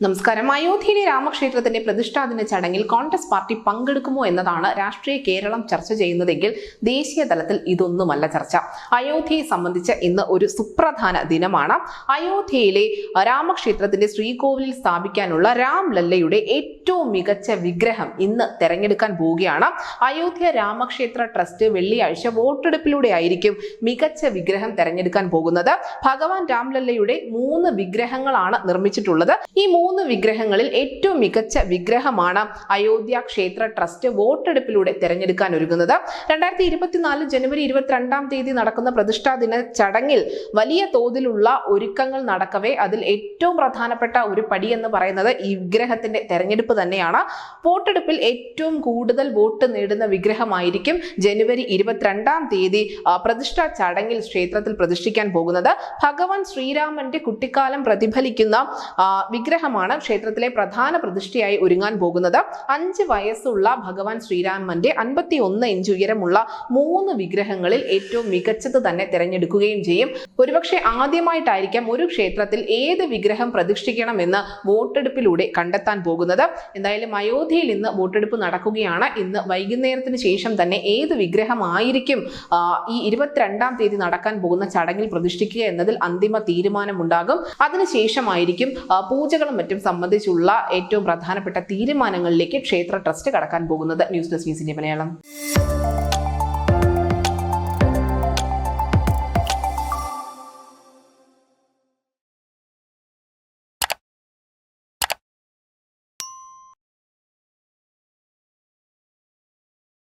നമസ്കാരം. അയോധ്യയിലെ രാമക്ഷേത്രത്തിന്റെ പ്രതിഷ്ഠാദിന ചടങ്ങിൽ കോൺഗ്രസ് പാർട്ടി പങ്കെടുക്കുമോ എന്നതാണ് രാഷ്ട്രീയ കേരളം ചർച്ച ചെയ്യുന്നതെങ്കിൽ ദേശീയ തലത്തിൽ ഇതൊന്നുമല്ല ചർച്ച. അയോധ്യയെ സംബന്ധിച്ച് ഇന്ന് ഒരു സുപ്രധാന ദിനമാണ്. അയോധ്യയിലെ രാമക്ഷേത്രത്തിന്റെ ശ്രീകോവിലിൽ സ്ഥാപിക്കാനുള്ള രാംലല്ലയുടെ ഏറ്റവും മികച്ച വിഗ്രഹം ഇന്ന് തെരഞ്ഞെടുക്കാൻ പോവുകയാണ്. അയോധ്യ രാമക്ഷേത്ര ട്രസ്റ്റ് വെള്ളിയാഴ്ച വോട്ടെടുപ്പിലൂടെ ആയിരിക്കും മികച്ച വിഗ്രഹം തെരഞ്ഞെടുക്കാൻ പോകുന്നത്. ഭഗവാൻ രാംലല്ലയുടെ മൂന്ന് വിഗ്രഹങ്ങളാണ് നിർമ്മിച്ചിട്ടുള്ളത്. ഈ മൂന്ന് വിഗ്രഹങ്ങളിൽ ഏറ്റവും മികച്ച വിഗ്രഹമാണ് അയോധ്യ ക്ഷേത്ര ട്രസ്റ്റ് വോട്ടെടുപ്പിലൂടെ തെരഞ്ഞെടുക്കാൻ ഒരുങ്ങുന്നത്. രണ്ടായിരത്തി ഇരുപത്തിനാല് ജനുവരി ഇരുപത്തിരണ്ടാം തീയതി നടക്കുന്ന പ്രതിഷ്ഠാ ദിന ചടങ്ങിൽ വലിയ തോതിലുള്ള ഒരുക്കങ്ങൾ നടക്കവേ അതിൽ ഏറ്റവും പ്രധാനപ്പെട്ട ഒരു പടി എന്ന് പറയുന്നത് ഈ വിഗ്രഹത്തിന്റെ തെരഞ്ഞെടുപ്പ് തന്നെയാണ്. വോട്ടെടുപ്പിൽ ഏറ്റവും കൂടുതൽ വോട്ട് നേടുന്ന വിഗ്രഹമായിരിക്കും ജനുവരി ഇരുപത്തിരണ്ടാം തീയതി പ്രതിഷ്ഠാ ചടങ്ങിൽ ക്ഷേത്രത്തിൽ പ്രതിഷ്ഠിക്കാൻ പോകുന്നത്. ഭഗവാൻ ശ്രീരാമന്റെ കുട്ടിക്കാലം പ്രതിഫലിക്കുന്ന ആ, വിഗ്രഹമാണ് ക്ഷേത്രത്തിലെ പ്രധാന പ്രതിഷ്ഠയായി ഒരുങ്ങാൻ പോകുന്നത് അഞ്ച് വയസ്സുള്ള ഭഗവാൻ ശ്രീരാമന്റെ അൻപത്തി ഒന്ന് ഇഞ്ച് ഉയരമുള്ള മൂന്ന് വിഗ്രഹങ്ങളിൽ ഏറ്റവും മികച്ചത് തന്നെ തിരഞ്ഞെടുക്കുകയും ചെയ്യും. ഒരുപക്ഷെ ആദ്യമായിട്ടായിരിക്കാം ഒരു ക്ഷേത്രത്തിൽ ഏത് വിഗ്രഹം പ്രതിഷ്ഠിക്കണമെന്ന് വോട്ടെടുപ്പിലൂടെ കണ്ടെത്താൻ പോകുന്നത്. എന്തായാലും അയോധ്യയിൽ ഇന്ന് വോട്ടെടുപ്പ് നടക്കുകയാണ്. ഇന്ന് വൈകുന്നേരത്തിന് ശേഷം തന്നെ ഏത് വിഗ്രഹമായിരിക്കും ഈ ഇരുപത്തിരണ്ടാം തീയതി നടക്കാൻ പോകുന്ന ചടങ്ങിൽ പ്രതിഷ്ഠിക്കുക എന്നതിൽ അന്തിമ തീരുമാനമുണ്ടാകും. അതിനുശേഷമായിരിക്കും പൂജകളും മറ്റും സംബന്ധിച്ചുള്ള ഏറ്റവും പ്രധാനപ്പെട്ട തീരുമാനങ്ങളിലേക്ക് ക്ഷേത്ര ട്രസ്റ്റ് കടക്കാൻ പോകുന്നത് ന്യൂസ് ഡെസ്ക് ന്യൂസിന്റെ മലയാളം.